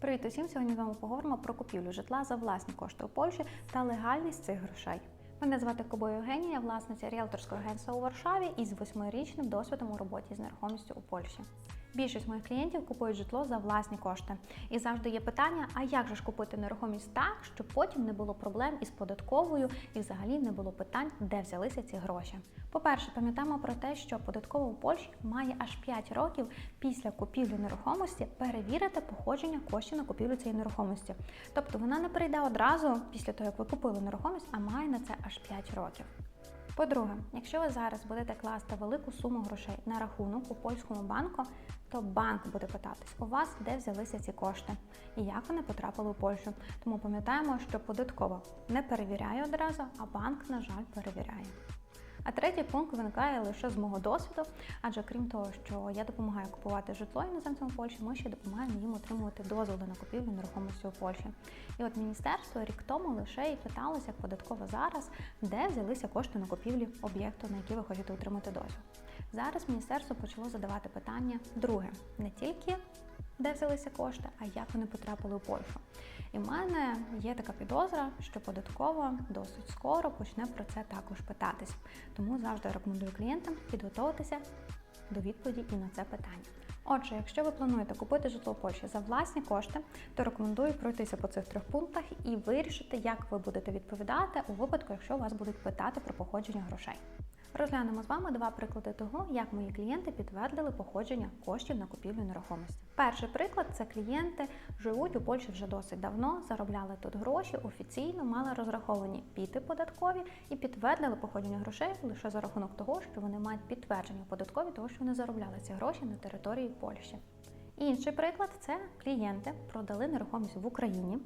Привіт усім! Сьогодні з вами поговоримо про купівлю житла за власні кошти у Польщі та легальність цих грошей. Мене звати Кобою Євгенія, власниця ріелторського агентства у Варшаві із восьмирічним досвідом у роботі з нерухомістю у Польщі. Більшість моїх клієнтів купують житло за власні кошти. І завжди є питання: а як же ж купити нерухомість так, щоб потім не було проблем із податковою і взагалі не було питань, де взялися ці гроші. По-перше, пам'ятаємо про те, що податкова у Польщі має аж 5 років після купівлі нерухомості перевірити походження коштів на купівлю цієї нерухомості. Тобто вона не прийде одразу після того, як ви купили нерухомість, а має на це аж 5 років. По-друге, якщо ви зараз будете класти велику суму грошей на рахунок у польському банку, то банк буде питатись у вас, де взялися ці кошти і як вони потрапили у Польщу. Тому пам'ятаємо, що податкова не перевіряє одразу, а банк, на жаль, перевіряє. А третій пункт виникає лише з мого досвіду, адже крім того, що я допомагаю купувати житло іноземцям у Польщі, ми ще допомагаємо їм отримувати дозволи на купівлю нерухомості у Польщі. І от міністерство рік тому лише і питалося, як податково зараз, де взялися кошти на купівлю об'єкту, на який ви хочете отримати дозвіл. Зараз міністерство почало задавати питання друге, не тільки де взялися кошти, а як вони потрапили у Польщу. І в мене є така підозра, що податкова досить скоро почне про це також питатись. Тому завжди рекомендую клієнтам підготуватися до відповіді і на це питання. Отже, якщо ви плануєте купити житло в Польщі за власні кошти, то рекомендую пройтися по цих трьох пунктах і вирішити, як ви будете відповідати у випадку, якщо вас будуть питати про походження грошей. Розглянемо з вами два приклади того, як мої клієнти підтвердили походження коштів на купівлю нерухомості. Перший приклад це клієнти живуть у Польщі вже досить давно, заробляли тут гроші, офіційно мали розраховані піти податкові і підтвердили походження грошей лише за рахунок того, що вони мають підтвердження податкові, того що вони заробляли ці гроші на території Польщі. Інший приклад це клієнти продали нерухомість в Україні,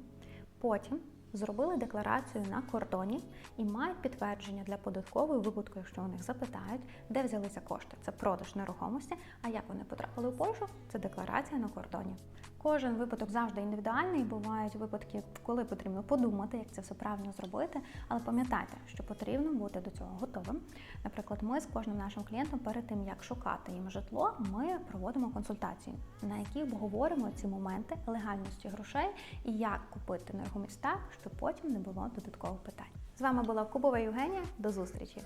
потім зробили декларацію на кордоні і мають підтвердження для податкової випадку, якщо у них запитають, де взялися кошти. Це продаж нерухомості. А як вони потрапили в Польщу? Це декларація на кордоні. Кожен випадок завжди індивідуальний. Бувають випадки, коли потрібно подумати, як це все правильно зробити. Але пам'ятайте, що потрібно бути до цього готовим. Наприклад, ми з кожним нашим клієнтом перед тим, як шукати їм житло, ми проводимо консультації, на якій обговоримо ці моменти легальності грошей і як купити нерухомість так, щоб потім не було додаткових питань. З вами була Кубова Євгенія. До зустрічі!